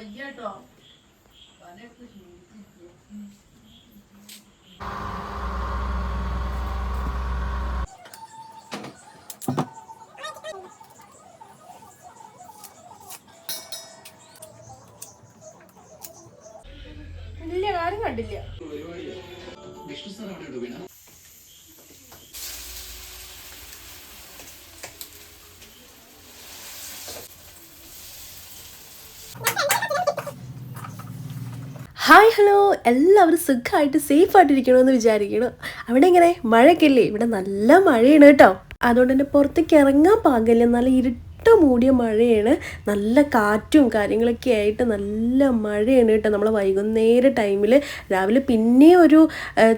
വയ്യാട്ടോ പണിയൊക്കെ ക്ഷീണിച്ചിരിക്കുക hi hello എല്ലാവരും സുഖമായിട്ട് സേഫ് ആയിട്ടിരിക്കണമെന്ന് വിചാരിക്കണം അവിടെ ഇങ്ങനെ മഴയൊക്കെ ഇല്ലേ ഇവിടെ നല്ല മഴയാണ് കേട്ടോ. അതുകൊണ്ട് തന്നെ പുറത്തേക്ക് ഇറങ്ങാൻ പാകില്ല നല്ല ഇരുട്ട മൂടിയ മഴയാണ്. നല്ല കാറ്റും കാര്യങ്ങളൊക്കെ ആയിട്ട് നല്ല മഴയാണ് കേട്ടോ നമ്മൾ വൈകുന്നേര ടൈമിൽ രാവിലെ പിന്നെ ഒരു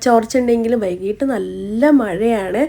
ചോർച്ച ഉണ്ടെങ്കിലും വൈകിട്ട് നല്ല മഴയാണ്.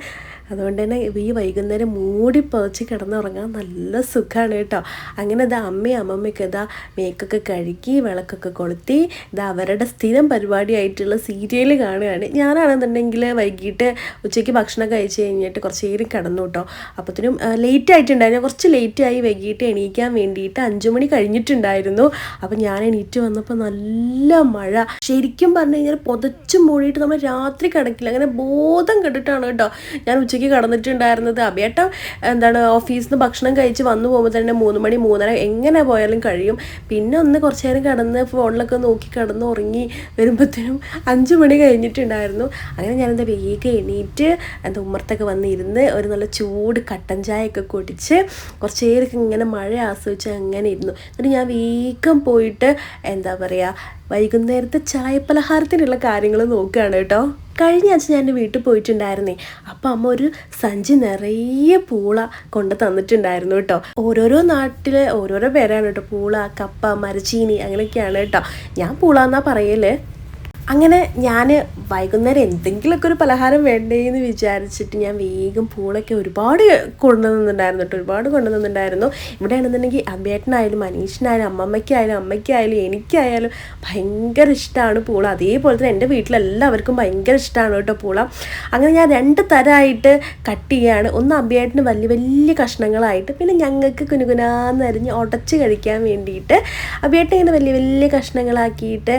അതുകൊണ്ട് തന്നെ ഈ വൈകുന്നേരം മൂടി പുതച്ച് കിടന്നുറങ്ങാൻ നല്ല സുഖമാണ് കേട്ടോ. അങ്ങനെ ഇതാ അമ്മയും അമ്മമ്മയ്ക്ക് ഇതാ മേക്കൊക്കെ കഴുകി വിളക്കൊക്കെ കൊളുത്തി ഇതാ അവരുടെ സ്ഥിരം പരിപാടിയായിട്ടുള്ള സീരിയൽ കാണുകയാണ്. ഞാനാണെന്നുണ്ടെങ്കിൽ വൈകിട്ട് ഉച്ചയ്ക്ക് ഭക്ഷണം കഴിച്ച് കഴിഞ്ഞിട്ട് കുറച്ച് നേരം കിടന്നു കേട്ടോ. അപ്പത്തിനും ലേറ്റ് ആയിട്ടുണ്ടായിരുന്നു. കുറച്ച് ലേറ്റ് ആയി വൈകിട്ട് എണീക്കാൻ വേണ്ടിയിട്ട് അഞ്ചു മണി കഴിഞ്ഞിട്ടുണ്ടായിരുന്നു. അപ്പം ഞാൻ എണീറ്റ് വന്നപ്പോൾ നല്ല മഴ. ശരിക്കും പറഞ്ഞു കഴിഞ്ഞാൽ പുതച്ച് മൂടിയിട്ട് നമ്മൾ രാത്രി കിടക്കില്ല. അങ്ങനെ ബോധം കെട്ടിട്ടാണ് കേട്ടോ. ഞാൻ ഉച്ചയ്ക്ക് കടന്നിട്ടുണ്ടായിരുന്നത്. അബേട്ടം എന്താണ് ഓഫീസിൽ നിന്ന് ഭക്ഷണം കഴിച്ച് വന്നു പോകുമ്പോൾ തന്നെ മൂന്ന് മണി മൂന്നര എങ്ങനെ പോയാലും കഴിയും. പിന്നെ ഒന്ന് കുറച്ച് നേരം കിടന്ന് ഫോണിലൊക്കെ നോക്കി കിടന്ന് ഉറങ്ങി വരുമ്പോഴത്തേനും അഞ്ച് മണി കഴിഞ്ഞിട്ടുണ്ടായിരുന്നു. അങ്ങനെ ഞാൻ എന്താ വേഗം എണീറ്റ് എന്താ ഉമ്മർത്തൊക്കെ വന്നിരുന്ന് ഒരു നല്ല ചൂട് കട്ടൻ ചായയൊക്കെ കുടിച്ച് കുറച്ച് നേരമൊക്കെ ഇങ്ങനെ മഴ ആസ്വദിച്ച് അങ്ങനെ ഇരുന്നു. എന്നിട്ട് ഞാൻ വേഗം പോയിട്ട് എന്താ പറയുക വൈകുന്നേരത്തെ ചായ പലഹാരത്തിനുള്ള കാര്യങ്ങൾ നോക്കുകയാണ് കേട്ടോ. കഴിഞ്ഞ ആഴ്ച ഞാൻ എന്റെ വീട്ടിൽ പോയിട്ടുണ്ടായിരുന്നേ. അപ്പം അമ്മ ഒരു സഞ്ചി നിറയെ പൂള കൊണ്ട് തന്നിട്ടുണ്ടായിരുന്നു കേട്ടോ. ഓരോരോ നാട്ടിൽ ഓരോരോ പേരാണ് കേട്ടോ. പൂള കപ്പ മരച്ചീനി അങ്ങനെയൊക്കെയാണ് കേട്ടോ. ഞാൻ പൂള എന്നാ പറയൽ? അങ്ങനെ ഞാൻ വൈകുന്നേരം എന്തെങ്കിലുമൊക്കെ ഒരു പലഹാരം വേണ്ടേ എന്ന് വിചാരിച്ചിട്ട് ഞാൻ വേഗം പൂളൊക്കെ ഒരുപാട് കൊണ്ടുവന്നിട്ടുണ്ടായിരുന്നു കേട്ടോ. ഒരുപാട് കൊണ്ടുവന്നിട്ടുണ്ടായിരുന്നു ഇവിടെ ആണെന്നുണ്ടെങ്കിൽ അബേട്ടനായാലും അനീഷിനായാലും അമ്മമ്മയ്ക്കായാലും അമ്മയ്ക്കായാലും എനിക്കായാലും ഭയങ്കര ഇഷ്ടമാണ് പൂള. അതേപോലെ തന്നെ എന്റെ വീട്ടിലെല്ലാവർക്കും ഭയങ്കര ഇഷ്ടമാണ് കേട്ടോ പൂള. അങ്ങനെ ഞാൻ രണ്ട് തരമായിട്ട് കട്ട് ചെയ്യുകയാണ് ഒന്ന് അബിയേട്ടന് വലിയ വലിയ കഷ്ണങ്ങളായിട്ട് പിന്നെ ഞങ്ങൾക്ക് കുനുകുനാന്ന് അരിഞ്ഞ് ഉടച്ച് കഴിക്കാൻ വേണ്ടിയിട്ട് അബിയേട്ടൻ ഇങ്ങനെ വലിയ വലിയ കഷ്ണങ്ങളാക്കിയിട്ട്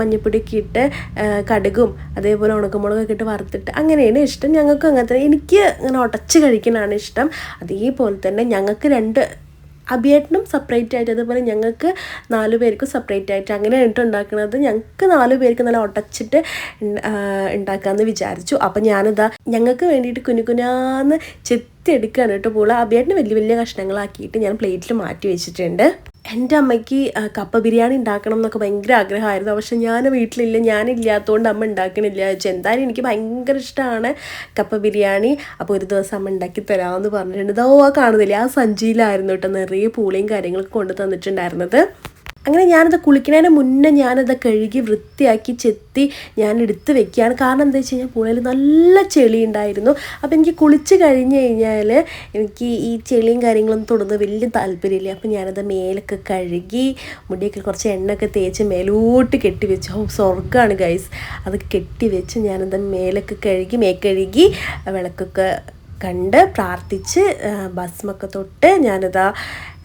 മഞ്ഞപ്പൊടിയൊക്കെ ഇട്ട് ആ, കടുകും അതേപോലെ ഉണക്കമുളകൊക്കെ ഇട്ട് വറുത്തിട്ട് അങ്ങനെയാണ് ഇഷ്ടം. ഞങ്ങൾക്കും അങ്ങനെ തന്നെ. എനിക്ക് അങ്ങനെ ഉടച്ച് കഴിക്കാനാണ് ഇഷ്ടം. അതേപോലെ തന്നെ ഞങ്ങൾക്ക് രണ്ട് അഭിയേട്ടനും സെപ്പറേറ്റ് ആയിട്ട് അതുപോലെ ഞങ്ങൾക്ക് നാല് പേർക്കും സെപ്പറേറ്റ് ആയിട്ട് അങ്ങനെ ആയിട്ട് ഉണ്ടാക്കുന്നത്. ഞങ്ങൾക്ക് നാല് പേർക്ക് നല്ല ഉടച്ചിട്ട് ഉണ്ടാക്കാമെന്ന് വിചാരിച്ചു. അപ്പം ഞാനിതാ ഞങ്ങൾക്ക് വേണ്ടിയിട്ട് കുനുകുനാന്ന് ചെത്തി കേട്ടോ പൂള. അബിയേട്ടന് വലിയ വലിയ കഷ്ണങ്ങളാക്കിയിട്ട് ഞാൻ പ്ലേറ്റിൽ മാറ്റി വെച്ചിട്ടുണ്ട്. എന്റെ അമ്മയ്ക്ക് കപ്പ ബിരിയാണി ഉണ്ടാക്കണം എന്നൊക്കെ ഭയങ്കര ആഗ്രഹമായിരുന്നു. പക്ഷെ ഞാൻ വീട്ടിലില്ല ഞാനില്ലാത്തതുകൊണ്ട് അമ്മ ഉണ്ടാക്കണില്ല. വെച്ചാൽ എന്തായാലും എനിക്ക് ഭയങ്കര ഇഷ്ടമാണ് കപ്പ ബിരിയാണി. അപ്പോൾ ഒരു ദിവസം അമ്മ ഉണ്ടാക്കി തരാമെന്ന് പറഞ്ഞിട്ടുണ്ട്. ഇതോ ആ കാണുന്നില്ല ആ സഞ്ചിയിലായിരുന്നു കേട്ടോ നിറയെ പൂളിയും കാര്യങ്ങളൊക്കെ കൊണ്ടു തന്നിട്ടുണ്ടായിരുന്നത് അങ്ങനെ ഞാനത് കുളിക്കുന്നതിന് മുന്നേ ഞാനത് കഴുകി വൃത്തിയാക്കി ചെത്തി ഞാൻ എടുത്ത് വെക്കുകയാണ്. കാരണം എന്താ വെച്ച് കഴിഞ്ഞാൽ പുഴയിൽ നല്ല ചെളി ഉണ്ടായിരുന്നു. അപ്പോൾ എനിക്ക് കുളിച്ച് കഴിഞ്ഞ് കഴിഞ്ഞാൽ എനിക്ക് ഈ ചെളിയും കാര്യങ്ങളൊന്നും തൊടുന്നത് വലിയ താല്പര്യമില്ല. അപ്പോൾ ഞാനത് മേലൊക്കെ കഴുകി മുടിയൊക്കെ കുറച്ച് എണ്ണയൊക്കെ തേച്ച് മേലോട്ട് കെട്ടി വെച്ചു. ഓ സ്വർഗമാണ് ഗൈസ് അത് കെട്ടി വെച്ച് ഞാനത് മേലൊക്കെ കഴുകി മേക്കഴുകി വിളക്കൊക്കെ കണ്ട് പ്രാർത്ഥിച്ച് ഭസ്മൊക്കെ തൊട്ട് ഞാനിതാ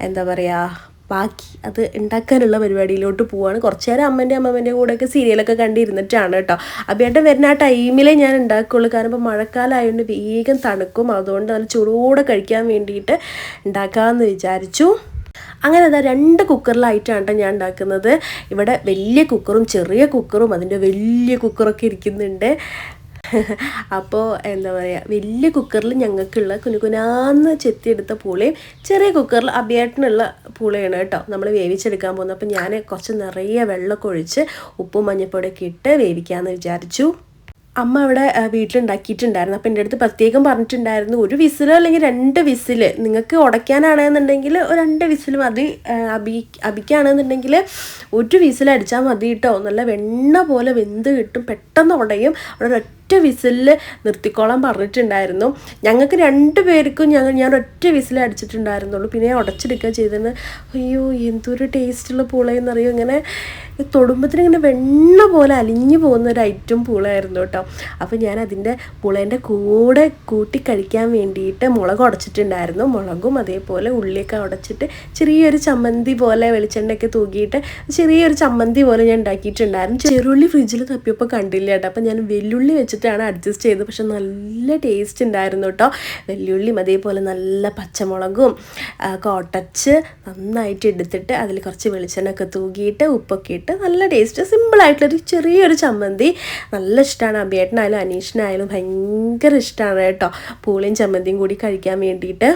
എന്താ പറയുക ബാക്കി അത് ഉണ്ടാക്കാനുള്ള പരിപാടിയിലോട്ട് പോവാണ്. കുറച്ച് നേരം അമ്മന്റെ അമ്മമ്മന്റെ കൂടെയൊക്കെ സീരിയലൊക്കെ കണ്ടിരുന്നിട്ടാണ് കേട്ടോ. അബിയേട്ടൻ വരുന്ന ആ ടൈമിലേ ഞാൻ ഉണ്ടാക്കുകയുള്ളൂ കാരണം ഇപ്പോൾ മഴക്കാലമായതുകൊണ്ട് വേഗം തണുക്കും. അതുകൊണ്ട് നല്ല ചൂടോടെ കഴിക്കാൻ വേണ്ടിയിട്ട് ഉണ്ടാക്കാമെന്ന് വിചാരിച്ചു. അങ്ങനെ അതാ രണ്ട് കുക്കറിലായിട്ടാണ് ട്ടോ ഞാൻ ഉണ്ടാക്കുന്നത്. ഇവിടെ വലിയ കുക്കറും ചെറിയ കുക്കറും അതിന്റെ വലിയ കുക്കറൊക്കെ ഇരിക്കുന്നുണ്ട്. അപ്പോൾ എന്താ പറയുക വലിയ കുക്കറിൽ ഞങ്ങൾക്കുള്ള കുനുകുനാന്ന് ചെത്തിയെടുത്ത പൂളയും ചെറിയ കുക്കറിൽ അബിയേട്ടനുള്ള പൂളയാണ് കേട്ടോ. നമ്മൾ വേവിച്ചെടുക്കാൻ പോകുന്നത്. അപ്പോൾ ഞാൻ കുറച്ച് നിറയെ വെള്ളമൊക്കെ ഒഴിച്ച് ഉപ്പും മഞ്ഞപ്പൊടിയൊക്കെ ഇട്ട് വേവിക്കാമെന്ന് വിചാരിച്ചു. അമ്മ അവിടെ വീട്ടിലുണ്ടാക്കിയിട്ടുണ്ടായിരുന്നു. അപ്പം എന്റെ അടുത്ത് പ്രത്യേകം പറഞ്ഞിട്ടുണ്ടായിരുന്നു ഒരു വിസിൽ അല്ലെങ്കിൽ രണ്ട് വിസിൽ നിങ്ങൾക്ക് ഉടയ്ക്കാനാണെന്നുണ്ടെങ്കിൽ രണ്ട് വിസിൽ മതി. അബി അബിക്കാണെന്നുണ്ടെങ്കിൽ ഒരു വിസിൽ അടിച്ചാൽ മതി കേട്ടോ. നല്ല വെണ്ണ പോലെ വെന്ത് കിട്ടും. പെട്ടെന്ന് ഉടയും. അവിടെ ഒറ്റ വിസിലിൽ നിർത്തിക്കോളാൻ പറഞ്ഞിട്ടുണ്ടായിരുന്നു. ഞങ്ങൾക്ക് രണ്ട് പേർക്കും ഞങ്ങൾ ഞാൻ ഒറ്റ വിസിൽ അടിച്ചിട്ടുണ്ടായിരുന്നുള്ളൂ. പിന്നെ ഉടച്ചെടുക്കുക ചെയ്തതിന് അയ്യോ എന്തൊരു ടേസ്റ്റുള്ള പൂളയെന്നറിയോ ഇങ്ങനെ തൊടുമ്പത്തിന് ഇങ്ങനെ വെണ്ണ പോലെ അലിഞ്ഞു പോകുന്ന ഒരു ഐറ്റം പൂളയായിരുന്നു കേട്ടോ. അപ്പോൾ ഞാൻ അതിന്റെ പുളേന്റെ കൂടെ കൂട്ടി കഴിക്കാൻ വേണ്ടിയിട്ട് മുളക് ഉടച്ചിട്ടുണ്ടായിരുന്നു. മുളകും അതേപോലെ ഉള്ളിയൊക്കെ ഉടച്ചിട്ട് ചെറിയൊരു ചമ്മന്തി പോലെ വെളിച്ചെണ്ണയൊക്കെ തൂക്കിയിട്ട് ചെറിയൊരു ചമ്മന്തി പോലെ ഞാൻ ഉണ്ടാക്കിയിട്ടുണ്ടായിരുന്നു. ചെറുള്ളി ഫ്രിഡ്ജിൽ തപ്പിയപ്പോൾ കണ്ടില്ല കേട്ടോ. അപ്പോൾ ഞാൻ വെല്ലുള്ളി വെച്ചിട്ടാണ് അഡ്ജസ്റ്റ് ചെയ്തത്. പക്ഷെ നല്ല ടേസ്റ്റ് ഉണ്ടായിരുന്നു കേട്ടോ വെല്ലുള്ളിയും അതേപോലെ നല്ല പച്ചമുളകും കോട്ടച്ച് നന്നായിട്ട് എടുത്തിട്ട് അതിൽ കുറച്ച് വെളിച്ചെണ്ണ ഒക്കെ തൂകിയിട്ട് ഉപ്പൊക്കെ ഇട്ട് നല്ല ടേസ്റ്റ് സിമ്പിളായിട്ടുള്ളൊരു ചെറിയൊരു ചമ്മന്തി. നല്ല ഇഷ്ടമാണ് അഭിയേട്ടനായാലും അനീഷിനായാലും ഭയങ്കര ഇഷ്ടമാണ് കേട്ടോ. പൂളിയും ചമ്മന്തിയും കൂടി കഴിക്കാൻ വേണ്ടിയിട്ട്.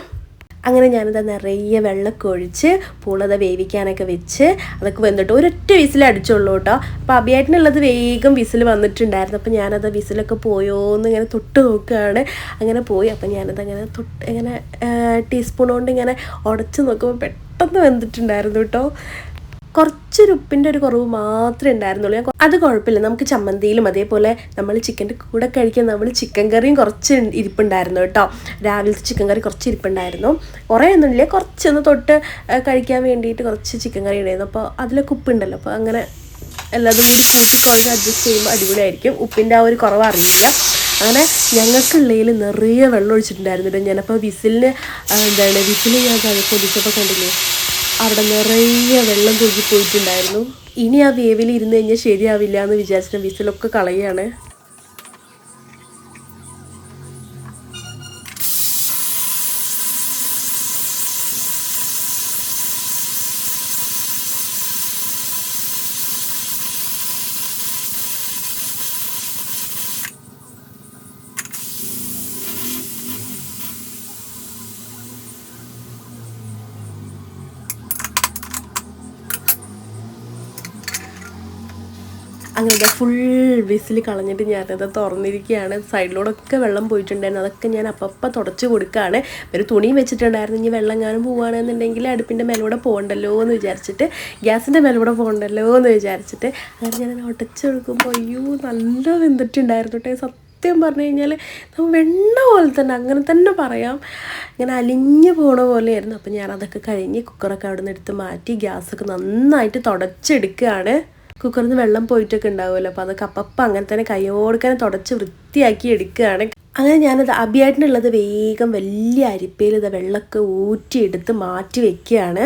അങ്ങനെ ഞാനത് നിറയെ വെള്ളമൊക്കെ ഒഴിച്ച് പൂളത വേവിക്കാനൊക്കെ വെച്ച് അതൊക്കെ വന്നിട്ട് ഒരൊറ്റ വിസിൽ അടിച്ചുള്ളൂ കേട്ടോ അപ്പോൾ അഭിയായിട്ടിനുള്ളത് വേഗം വിസിൽ വന്നിട്ടുണ്ടായിരുന്നു. അപ്പോൾ ഞാനത് വിസിലൊക്കെ പോയോന്ന് ഇങ്ങനെ തൊട്ട് നോക്കുകയാണ് അങ്ങനെ പോയി. അപ്പോൾ ഞാനത് അങ്ങനെ തൊട്ട് ഇങ്ങനെ ടീസ്പൂൺ കൊണ്ട് ഇങ്ങനെ ഉടച്ച് നോക്കുമ്പോൾ പെട്ടെന്ന് വന്നിട്ടുണ്ടായിരുന്നു കേട്ടോ. കുറച്ചൊരു ഉപ്പിന്റെ ഒരു കുറവ് മാത്രമേ ഉണ്ടായിരുന്നുള്ളൂ. ഞാൻ അത് കുഴപ്പമില്ല. നമുക്ക് ചമ്മന്തിയിലും അതേപോലെ നമ്മൾ ചിക്കന്റെ കൂടെ കഴിക്കാൻ നമ്മൾ ചിക്കൻ കറിയും കുറച്ച് ഇരിപ്പുണ്ടായിരുന്നു കേട്ടോ. രാവിലത്തെ ചിക്കൻ കറി കുറച്ച് ഇരിപ്പുണ്ടായിരുന്നു. കുറേ ഒന്നുമില്ല കുറച്ചൊന്ന് തൊട്ട് കഴിക്കാൻ വേണ്ടിയിട്ട് കുറച്ച് ചിക്കൻ കറി ഉണ്ടായിരുന്നു. അപ്പോൾ അതിലൊക്കെ ഉപ്പുണ്ടല്ലോ അപ്പോൾ അങ്ങനെ എല്ലാതും കൂടി കൂട്ടിക്കുഴഞ്ഞ് അഡ്ജസ്റ്റ് ചെയ്യുമ്പോൾ അടിപൊളിയായിരിക്കും. ഉപ്പിന്റെ ആ ഒരു കുറവ് അറിയില്ല. അങ്ങനെ ഞങ്ങൾക്കുള്ളതിൽ നിറയെ വെള്ളം ഒഴിച്ചിട്ടുണ്ടായിരുന്നു ഞാനപ്പോൾ വിസിലിന് എന്താണ് വിസിൽ ഞാൻ കൊതിച്ചപ്പോൾ കണ്ടില്ലേ? അവിടെ നിറയെ വെള്ളം തൂക്കി പോയിട്ടുണ്ടായിരുന്നു. ഇനി ആ വേവിൽ ഇരുന്ന് കഴിഞ്ഞാൽ ശരിയാവില്ല എന്ന് വിചാരിച്ചിട്ട് വിസിലൊക്കെ കളയാണ് ഫുൾ വിസിൽ കളഞ്ഞിട്ട് ഞാനത് തുറന്നിരിക്കുകയാണ്. സൈഡിലൂടെയൊക്കെ വെള്ളം പോയിട്ടുണ്ടായിരുന്നു. അതൊക്കെ ഞാൻ അപ്പം തുടച്ച് കൊടുക്കുകയാണ്. ഒരു തുണിയും വെച്ചിട്ടുണ്ടായിരുന്നു. ഇനി വെള്ളം എങ്ങാനും പോവുകയാണെന്നുണ്ടെങ്കിൽ അടുപ്പിന്റെ മേലൂടെ പോകണ്ടല്ലോ എന്ന് വിചാരിച്ചിട്ട് ഗ്യാസിന്റെ മേലൂടെ പോകണ്ടല്ലോ എന്ന് വിചാരിച്ചിട്ട് അങ്ങനെ ഞാൻ ഉടച്ച് കൊടുക്കുമ്പോൾ അയ്യോ നല്ല വെന്തിട്ടുണ്ടായിരുന്നു കേട്ടോ. സത്യം പറഞ്ഞു കഴിഞ്ഞാൽ നമ്മൾ വെണ്ണ പോലെ തന്നെ അങ്ങനെ തന്നെ പറയാം. ഇങ്ങനെ അലിഞ്ഞു പോണ പോലെയായിരുന്നു. അപ്പം ഞാൻ അതൊക്കെ കഴിഞ്ഞ് കുക്കറൊക്കെ അവിടെ നിന്ന് എടുത്ത് മാറ്റി ഗ്യാസൊക്കെ നന്നായിട്ട് തുടച്ചെടുക്കുകയാണ്. കുക്കറിൽ നിന്ന് വെള്ളം പോയിട്ടൊക്കെ ഉണ്ടാവുമല്ലോ. അപ്പോൾ അതൊക്കെ അപ്പം അങ്ങനെ തന്നെ കൈയോടുക്കനെ തുടച്ച് വൃത്തിയാക്കി എടുക്കുകയാണ്. അങ്ങനെ ഞാനത് അഭിയായിട്ടിനുള്ളത് വേഗം വലിയ അരിപ്പയിൽ ഇത് വെള്ളമൊക്കെ ഊറ്റിയെടുത്ത് മാറ്റി വെക്കുകയാണ്.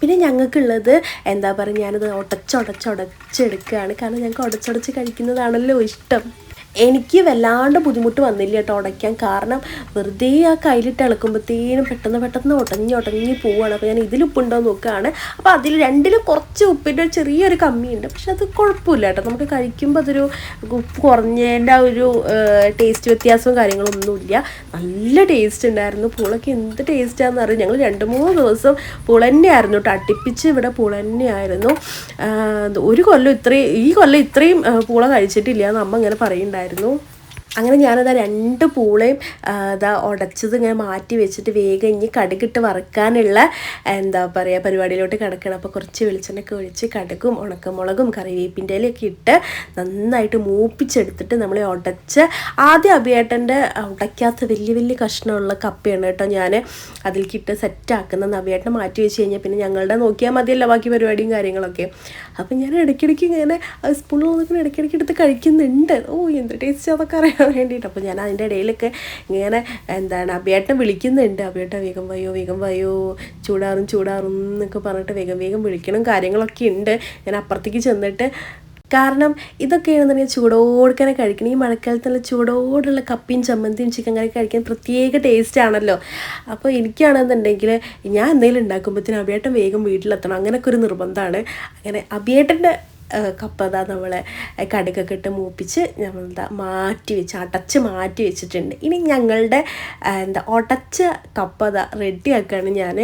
പിന്നെ ഞങ്ങൾക്കുള്ളത് എന്താ പറയുക ഞാനത് ഉടച്ചുടച്ചുടച്ചെടുക്കുകയാണ് കാരണം ഞങ്ങൾക്ക് ഉടച്ചുടച്ച് കഴിക്കുന്നതാണല്ലോ ഇഷ്ടം. എനിക്ക് വല്ലാണ്ട് ബുദ്ധിമുട്ട് വന്നില്ല കേട്ടോ ഉടയ്ക്കാൻ. കാരണം വെറുതെ ആ കയ്യിലിട്ട് ഇളക്കുമ്പോഴത്തേനും പെട്ടെന്ന് പെട്ടെന്ന് ഉടഞ്ഞ് ഉടഞ്ഞ് പോവുകയാണ് അപ്പോൾ ഞാൻ ഇതിൽ ഉപ്പുണ്ടോ നോക്കുകയാണ്. അപ്പോൾ അതിൽ രണ്ടിലും കുറച്ച് ഉപ്പിന്റെ ചെറിയൊരു കമ്മിയുണ്ട്. പക്ഷെ അത് കുഴപ്പമില്ല കേട്ടോ. നമുക്ക് കഴിക്കുമ്പോൾ അതൊരു ഉപ്പ് കുറഞ്ഞതിന്റെ ആ ഒരു ടേസ്റ്റ് വ്യത്യാസവും കാര്യങ്ങളൊന്നുമില്ല. നല്ല ടേസ്റ്റ് ഉണ്ടായിരുന്നു. പൂളൊക്കെ എന്ത് ടേസ്റ്റാണെന്ന് അറിയാം ഞങ്ങൾ രണ്ട് മൂന്ന് ദിവസം പുളന്നെയായിരുന്നു കേട്ടോ. അടുപ്പിച്ച് ഇവിടെ പുളന്നെയായിരുന്നു ഒരു കൊല്ലം ഇത്രയും ഈ കൊല്ലം ഇത്രയും പൂള കഴിച്ചിട്ടില്ല എന്ന് അമ്മ ഇങ്ങനെ പറയുന്നുണ്ടായിരുന്നു ഉണ്ടായിരുന്നു. അങ്ങനെ ഞാനത് രണ്ട് പൂളയും ഇതാ ഉടച്ചത് ഇങ്ങനെ മാറ്റി വെച്ചിട്ട് വേഗം ഇനി കടുകിട്ട് വറുക്കാനുള്ള എന്താ പറയുക പരിപാടിയിലോട്ട് കിടക്കണം. അപ്പോൾ കുറച്ച് വെളിച്ചെണ്ണയൊക്കെ ഒഴിച്ച് കടുകും ഉണക്കമുളകും കറിവേപ്പിന്റെ ഇലയൊക്കെ ഇട്ട് നന്നായിട്ട് മൂപ്പിച്ചെടുത്തിട്ട് നമ്മൾ ഉടച്ച് ആദ്യം അഭിയേട്ടന്റെ ഉടയ്ക്കാത്ത വലിയ വലിയ കഷ്ണമുള്ള കപ്പയാണ് കേട്ടോ ഞാൻ അതിലേക്കിട്ട് സെറ്റാക്കുന്നത്. അഭിയേട്ടനെ മാറ്റി വെച്ച് കഴിഞ്ഞാൽ പിന്നെ ഞങ്ങളുടെ നോക്കിയാൽ മതിയല്ലോ ബാക്കി പരിപാടിയും കാര്യങ്ങളൊക്കെ. അപ്പം ഞാൻ ഇടയ്ക്കിടയ്ക്ക് ഇങ്ങനെ സ്പൂണിൽ നോക്കുന്ന ഇടയ്ക്കിടയ്ക്ക് എടുത്ത് കഴിക്കുന്നുണ്ട്. ഓ എന്ത് ടേസ്റ്റ് അതൊക്കെ അറിയാൻ വേണ്ടിയിട്ട്. അപ്പോൾ ഞാൻ അതിന്റെ ഇടയിലൊക്കെ ഇങ്ങനെ എന്താണ് അഭിയേട്ടൻ വിളിക്കുന്നുണ്ട്. അഭിയേട്ടൻ വേഗം വയ്യോ വേഗം വയ്യോ ചൂടാറും ചൂടാറും എന്നൊക്കെ പറഞ്ഞിട്ട് വേഗം വേഗം വിളിക്കണം. കാര്യങ്ങളൊക്കെ ഉണ്ട്. ഞാൻ അപ്പുറത്തേക്ക് ചെന്നിട്ട് കാരണം ഇതൊക്കെയാണെന്നുണ്ടെങ്കിൽ ചൂടോടുക്കനെ കഴിക്കണം. ഈ മഴക്കാലത്തുള്ള ചൂടോടുള്ള കപ്പിയും ചമ്മന്തിയും ചിക്കൻ കറി കഴിക്കാൻ പ്രത്യേക ടേസ്റ്റ് ആണല്ലോ. അപ്പോൾ എനിക്കാണെന്നുണ്ടെങ്കിൽ ഞാൻ എന്തെങ്കിലും ഉണ്ടാക്കുമ്പോഴത്തേനും അഭിയേട്ടൻ വേഗം വീട്ടിലെത്തണം. അങ്ങനെയൊക്കെ ഒരു നിർബന്ധമാണ്. അങ്ങനെ അഭിയേട്ടന്റെ കപ്പത നമ്മളെ കടുകൊക്കെ ഇട്ട് മൂപ്പിച്ച് നമ്മളെന്താ മാറ്റി വെച്ച് അടച്ച് മാറ്റി വെച്ചിട്ടുണ്ട്. ഇനി ഞങ്ങളുടെ എന്താ ഉടച്ച കപ്പത റെഡിയാക്കുകയാണ് ഞാൻ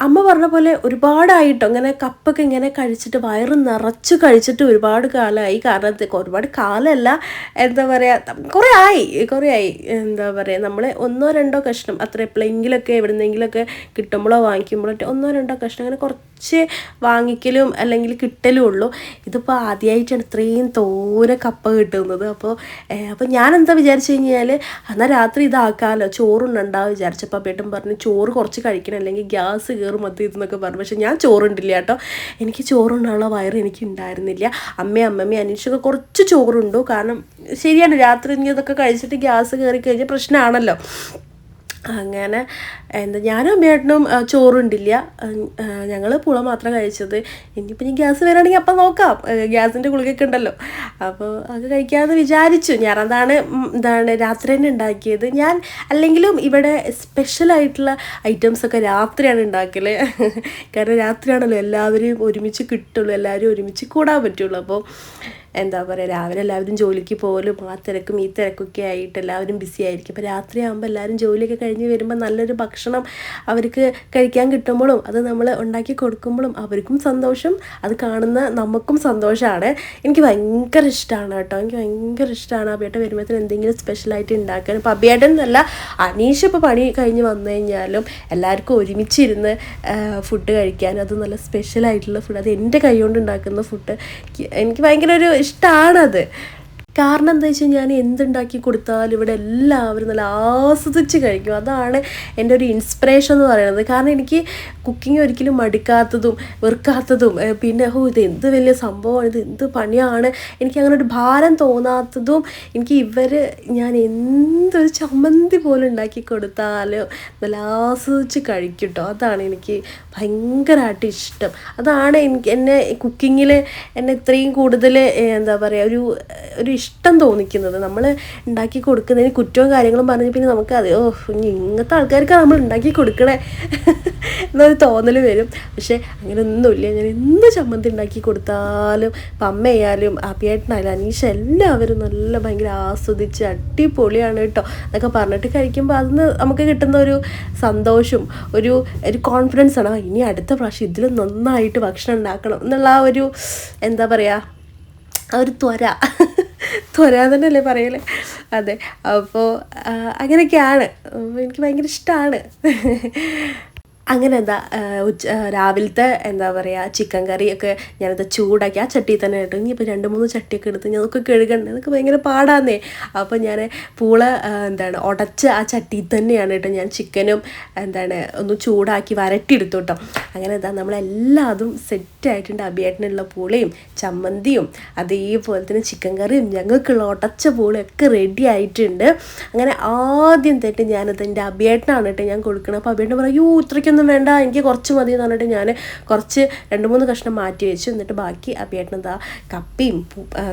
അമ്മ പറഞ്ഞ പോലെ ഒരുപാടായിട്ടോ ഇങ്ങനെ കപ്പൊക്കെ ഇങ്ങനെ കഴിച്ചിട്ട് വയറ് നിറച്ച് കഴിച്ചിട്ട് ഒരുപാട് കാലമായി കാരണം ഒരുപാട് കാലമല്ല എന്താ പറയുക കുറേ ആയി കുറേ ആയി. എന്താ പറയുക നമ്മൾ ഒന്നോ രണ്ടോ കഷ്ണം അത്ര എപ്പോഴെങ്കിലൊക്കെ എവിടെന്നെങ്കിലൊക്കെ കിട്ടുമ്പോഴോ വാങ്ങിക്കുമ്പോഴോ ഒന്നോ രണ്ടോ കഷ്ണം അങ്ങനെ കുറച്ച് കുറച്ച് വാങ്ങിക്കലും അല്ലെങ്കിൽ കിട്ടലും ഉള്ളൂ. ഇതിപ്പോൾ ആദ്യമായിട്ടാണ് ഇത്രയും തോര കപ്പ കിട്ടുന്നത്. അപ്പോൾ അപ്പോൾ ഞാൻ എന്താ വിചാരിച്ചു കഴിഞ്ഞാൽ എന്നാൽ രാത്രി ഇതാക്കാമല്ലോ ചോറുണ്ടാവും വിചാരിച്ചപ്പോൾ പേട്ടും പറഞ്ഞു ചോറ് കുറച്ച് കഴിക്കണം അല്ലെങ്കിൽ ഗ്യാസ് കയറും അത് ഇതെന്നൊക്കെ പറഞ്ഞു. പക്ഷേ ഞാൻ ചോറുണ്ടില്ല കേട്ടോ. എനിക്ക് ചോറുണ്ടാനുള്ള വയറ് എനിക്ക് ഉണ്ടായിരുന്നില്ല. അമ്മയും അമ്മമ്മയും അനീഷൊക്കെ കുറച്ച് ചോറുണ്ടു. കാരണം ശരിയാണ് രാത്രി ഇനി ഇതൊക്കെ കഴിച്ചിട്ട് ഗ്യാസ് കയറി കഴിഞ്ഞാൽ പ്രശ്നമാണല്ലോ അങ്ങനെ എന്താ ഞാനും അമ്മയേട്ടനും ആ, ചോറുണ്ടില്ല. ഞങ്ങൾ പുള മാത്രം കഴിച്ചത്. ഇനിയിപ്പോൾ ഇനി ഗ്യാസ് വരാണെങ്കിൽ അപ്പം നോക്കാം. ഗ്യാസിന്റെ ഗുളികയൊക്കെ ഉണ്ടല്ലോ. അപ്പോൾ അത് കഴിക്കാമെന്ന് വിചാരിച്ചു. ഞാൻ അതാണ് എന്താണ് രാത്രി തന്നെ ഉണ്ടാക്കിയത്. ഞാൻ അല്ലെങ്കിലും ഇവിടെ സ്പെഷ്യലായിട്ടുള്ള ഐറ്റംസൊക്കെ രാത്രിയാണ് ഉണ്ടാക്കൽ കാരണം രാത്രിയാണല്ലോ എല്ലാവരെയും ഒരുമിച്ച് കിട്ടുള്ളൂ. എല്ലാവരും ഒരുമിച്ച് കൂടാൻ പറ്റുള്ളൂ. അപ്പോൾ എന്താ പറയുക രാവിലെ എല്ലാവരും ജോലിക്ക് പോകലും ആ തിരക്കും ഈ തിരക്കൊക്കെ ആയിട്ട് എല്ലാവരും ബിസി ആയിരിക്കും. അപ്പോൾ രാത്രിയാകുമ്പോൾ എല്ലാവരും ജോലിയൊക്കെ കഴിഞ്ഞ് വരുമ്പോൾ നല്ലൊരു ഭക്ഷണം അവർക്ക് കഴിക്കാൻ കിട്ടുമ്പോഴും അത് നമ്മൾ ഉണ്ടാക്കി കൊടുക്കുമ്പോഴും അവർക്കും സന്തോഷം അത് കാണുന്ന നമുക്കും സന്തോഷമാണ് എനിക്ക് ഭയങ്കര ഇഷ്ടമാണ് കേട്ടോ. എനിക്ക് ഭയങ്കര ഇഷ്ടമാണ് അബിയേട്ടൻ വരുമ്പോഴത്തേന് എന്തെങ്കിലും സ്പെഷ്യലായിട്ട് ഉണ്ടാക്കാൻ ഇപ്പോൾ അബിയേട്ടൻ എന്നല്ല അനീഷ് ഇപ്പോൾ പണി കഴിഞ്ഞ് വന്നു കഴിഞ്ഞാലും എല്ലാവർക്കും ഒരുമിച്ചിരുന്ന് ഫുഡ് കഴിക്കാൻ അത് നല്ല സ്പെഷ്യലായിട്ടുള്ള ഫുഡ് അത് എന്റെ കൈ കൊണ്ട് ഉണ്ടാക്കുന്ന ഫുഡ് എനിക്ക് ഭയങ്കര ഒരു ഇഷ്ടമാണത്. കാരണം എന്താ വെച്ചാൽ ഞാൻ എന്തുണ്ടാക്കി കൊടുത്താലും ഇവിടെ എല്ലാവരും നല്ല ആസ്വദിച്ച് കഴിക്കും. അതാണ് എന്റെ ഒരു ഇൻസ്പിറേഷൻ എന്ന് പറയുന്നത്. കാരണം എനിക്ക് കുക്കിംഗ് ഒരിക്കലും മടുക്കാത്തതും വെറുക്കാത്തതും പിന്നെ ഓ ഇത് എന്ത് വലിയ സംഭവമാണ് ഇത് എന്ത് പണിയാണ് എനിക്ക് അങ്ങനെ ഒരു ഭാരം തോന്നാത്തതും എനിക്ക് ഇവർ ഞാൻ എന്തൊരു ചമ്മന്തി പോലും ഉണ്ടാക്കി കൊടുത്താലും നല്ല ആസ്വദിച്ച് കഴിക്കും അതാണ് എനിക്ക് ഭയങ്കരമായിട്ട് ഇഷ്ടം. അതാണ് എനിക്ക് എന്നെ കുക്കിങ്ങിൽ എന്നെ ഇത്രയും കൂടുതൽ എന്താ പറയുക ഒരു ഒരു ഇഷ്ടം തോന്നിക്കുന്നത്. നമ്മൾ ഉണ്ടാക്കി കൊടുക്കുന്നതിന് കുറ്റവും കാര്യങ്ങളും പറഞ്ഞ് പിന്നെ നമുക്ക് അത് ഓ ഇങ്ങനത്തെ ആൾക്കാർക്കാണ് നമ്മൾ ഉണ്ടാക്കി കൊടുക്കണേ എന്നൊരു തോന്നൽ വരും. പക്ഷേ അങ്ങനെ ഒന്നുമില്ല. ഞാൻ എന്ത് ചമ്മന്തി ഉണ്ടാക്കി കൊടുത്താലും ഇപ്പം അമ്മയായാലും അപ്പിയായിട്ടായാലും അനീഷ എല്ലാവരും നല്ല ഭയങ്കര ആസ്വദിച്ച് അടിപൊളിയാണ് കേട്ടോ. എന്നൊക്കെ പറഞ്ഞിട്ട് കഴിക്കുമ്പോൾ അതിന് നമുക്ക് കിട്ടുന്ന ഒരു സന്തോഷം ഒരു ഒരു കോൺഫിഡൻസ് ആണ്. ഇനി അടുത്ത പ്രാവശ്യം ഇതിലും നന്നായിട്ട് ഭക്ഷണം ഉണ്ടാക്കണം എന്നുള്ള ആ ഒരു എന്താ പറയുക ആ ഒരു ത്വര. ത്വര തന്നെയല്ലേ പറയൽ? അതെ. അപ്പോൾ അങ്ങനെയൊക്കെയാണ്. എനിക്ക് ഭയങ്കര ഇഷ്ടമാണ് അങ്ങനെ എന്താ ഉച്ച രാവിലത്തെ എന്താ പറയുക ചിക്കൻ കറി ഒക്കെ ഞാനത് ചൂടാക്കി ആ ചട്ടി തന്നെ ഇട്ടു. ഇനിയിപ്പോൾ രണ്ട് മൂന്ന് ചട്ടിയൊക്കെ എടുത്ത് ഞാൻ അതൊക്കെ കഴുകണ്ടേ അതൊക്കെ ഭയങ്കര പാടാന്നേ. അപ്പോൾ ഞാൻ പൂള എന്താണ് ഉടച്ച് ആ ചട്ടി തന്നെയാണ് കേട്ടോ ഞാൻ ചിക്കനും എന്താണ് ഒന്ന് ചൂടാക്കി വരട്ടിയെടുത്തു കേട്ടോ അങ്ങനെ എന്താ നമ്മളെല്ലാതും സെറ്റായിട്ടുണ്ട് അബിയേട്ടനുള്ള പൂളയും ചമ്മന്തിയും അതേപോലെ തന്നെ ചിക്കൻ കറിയും ഞങ്ങൾക്കുള്ള ഉടച്ച പൂളയൊക്കെ റെഡി ആയിട്ടുണ്ട്. അങ്ങനെ ആദ്യം തന്നെ ഞാനത് എന്റെ അബിയേട്ടനാണ് കേട്ടോ ഞാൻ കൊടുക്കണം അപ്പോൾ അബിയേട്ടൻ പറയും യോ ഇത്രയ്ക്കൊന്നും വേണ്ട എനിക്ക് കുറച്ച് മതി എന്ന് പറഞ്ഞിട്ട് ഞാൻ കുറച്ച് രണ്ട് മൂന്ന് കഷ്ണം മാറ്റി വെച്ചു. എന്നിട്ട് ബാക്കി അബിയേട്ടൻ എന്താ കപ്പയും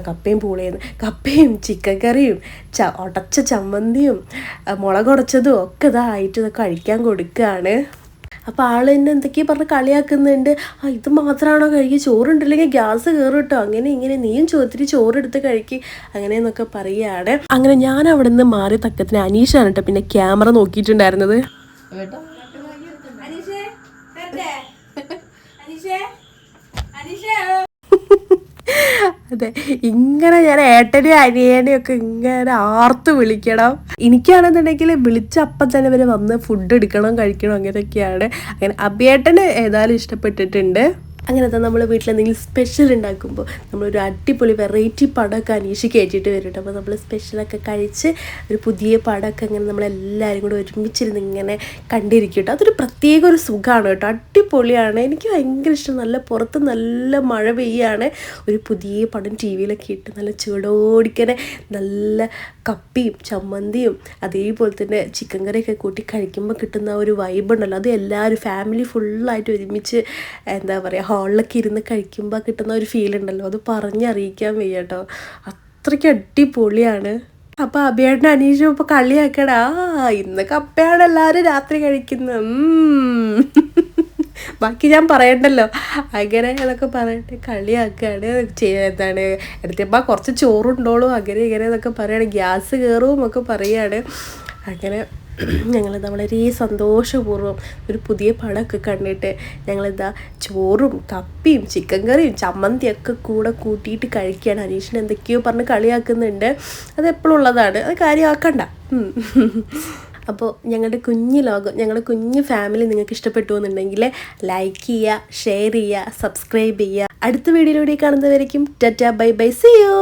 കപ്പയും പൂളയും കപ്പയും ചിക്കൻ കറിയും ച ഉടച്ച ചമ്മന്തിയും മുളകുടച്ചതും ഒക്കെ ഇതായിട്ട് ഇതൊക്കെ കഴിക്കാൻ കൊടുക്കുകയാണ്. അപ്പോൾ ആൾ എന്നെ എന്തൊക്കെയോ പറഞ്ഞ് കളിയാക്കുന്നുണ്ട്. ആ ഇത് മാത്രമാണോ കഴിക്കുക? ചോറുണ്ടില്ലെങ്കിൽ ഗ്യാസ് കയറും കേട്ടോ. അങ്ങനെ ഇങ്ങനെ നീയും ചോത്തിരി ചോറെടുത്ത് കഴിക്കുക അങ്ങനെ എന്നൊക്കെ പറയുകയാണ്. അങ്ങനെ ഞാൻ അവിടെ നിന്ന് മാറി തക്കത്തിന് അനീഷാണ് കേട്ടോ പിന്നെ ക്യാമറ നോക്കിയിട്ടുണ്ടായിരുന്നത് കേട്ടോ അനീഷേ വരട്ടെ അനീഷേ അനീഷേ അതെ ഇങ്ങനെ ഞാൻ ഏട്ടനെയും അനിയനെയും ഒക്കെ ഇങ്ങനെ ആർത്ത് വിളിക്കണം. എനിക്കാണെന്നുണ്ടെങ്കിൽ വിളിച്ച അപ്പം തന്നെ വരെ വന്ന് ഫുഡ് എടുക്കണം കഴിക്കണം അങ്ങനെയൊക്കെയാണ്. അങ്ങനെ അഭിയേട്ടന് ഏതായാലും ഇഷ്ടപ്പെട്ടിട്ടുണ്ട്. അങ്ങനത്തെ നമ്മൾ വീട്ടിൽ എന്തെങ്കിലും സ്പെഷ്യൽ ഉണ്ടാക്കുമ്പോൾ നമ്മളൊരു അടിപൊളി വെറൈറ്റി പടമൊക്കെ അന്വേഷിച്ച് കയറ്റിയിട്ട് വരും അപ്പോൾ നമ്മൾ സ്പെഷ്യലൊക്കെ കഴിച്ച് ഒരു പുതിയ പടമൊക്കെ അങ്ങനെ നമ്മളെല്ലാവരും കൂടെ ഒരുമിച്ചിരുന്ന് ഇങ്ങനെ കണ്ടിരിക്കും കേട്ടോ. അതൊരു പ്രത്യേക ഒരു സുഖമാണ് കേട്ടോ. അടിപൊളിയാണ്. എനിക്ക് ഭയങ്കര ഇഷ്ടം. നല്ല പുറത്ത് നല്ല മഴ പെയ്യാണ്. ഒരു പുതിയ പടം ടി വിയിലൊക്കെ ഇട്ട് നല്ല ചൂടോടിക്കനെ നല്ല കപ്പിയും ചമ്മന്തിയും അതേപോലെ തന്നെ ചിക്കൻ കറിയൊക്കെ കൂട്ടി കഴിക്കുമ്പോൾ കിട്ടുന്ന ഒരു വൈബ് ഉണ്ടല്ലോ. അത് എല്ലാവരും ഫാമിലി ഫുള്ളായിട്ട് ഒരുമിച്ച് എന്താ പറയുക ഹാളിലൊക്കെ ഇരുന്ന് കഴിക്കുമ്പോൾ കിട്ടുന്ന ഒരു ഫീൽ ഉണ്ടല്ലോ. അത് പറഞ്ഞറിയിക്കാൻ വയ്യ കേട്ടോ അത്രയ്ക്ക് അടിപൊളിയാണ്. അപ്പോൾ അഭിയേട്ടൻ അനീഷും ഇപ്പോൾ കളിയാക്കടാ. ഇന്ന് കപ്പയാണ് എല്ലാവരും രാത്രി കഴിക്കുന്നത് ബാക്കി ഞാൻ പറയണ്ടല്ലോ. അങ്ങനെ എന്നൊക്കെ പറഞ്ഞിട്ട് കളിയാക്കുകയാണ് എന്താണ് എടുത്തപ്പോൾ കുറച്ച് ചോറുണ്ടോളും അങ്ങനെ ഇങ്ങനെ എന്നൊക്കെ പറയാണ്. ഗ്യാസ് കയറും ഒക്കെ പറയാണ്. അങ്ങനെ ഞങ്ങളിത് വളരെ സന്തോഷപൂർവം ഒരു പുതിയ പടമൊക്കെ കണ്ടിട്ട് ഞങ്ങളെന്താ ചോറും കപ്പിയും ചിക്കൻ കറിയും ചമ്മന്തിയൊക്കെ കൂടെ കൂട്ടിയിട്ട് കഴിക്കുകയാണ്. അനീഷിന് എന്തൊക്കെയോ പറഞ്ഞ് കളിയാക്കുന്നുണ്ട്. അത് എപ്പോഴും ഉള്ളതാണ്. അത് കാര്യമാക്കണ്ട. അപ്പോൾ ഞങ്ങളുടെ കുഞ്ഞു ലോകം ഞങ്ങളുടെ കുഞ്ഞു ഫാമിലി നിങ്ങൾക്ക് ഇഷ്ടപ്പെട്ടു എന്നുണ്ടെങ്കിൽ ലൈക്ക് ചെയ്യുക ഷെയർ ചെയ്യുക സബ്സ്ക്രൈബ് ചെയ്യുക. അടുത്ത വീഡിയോയിലൂടെ കാണുന്നവരേക്കും tata bye bye. See you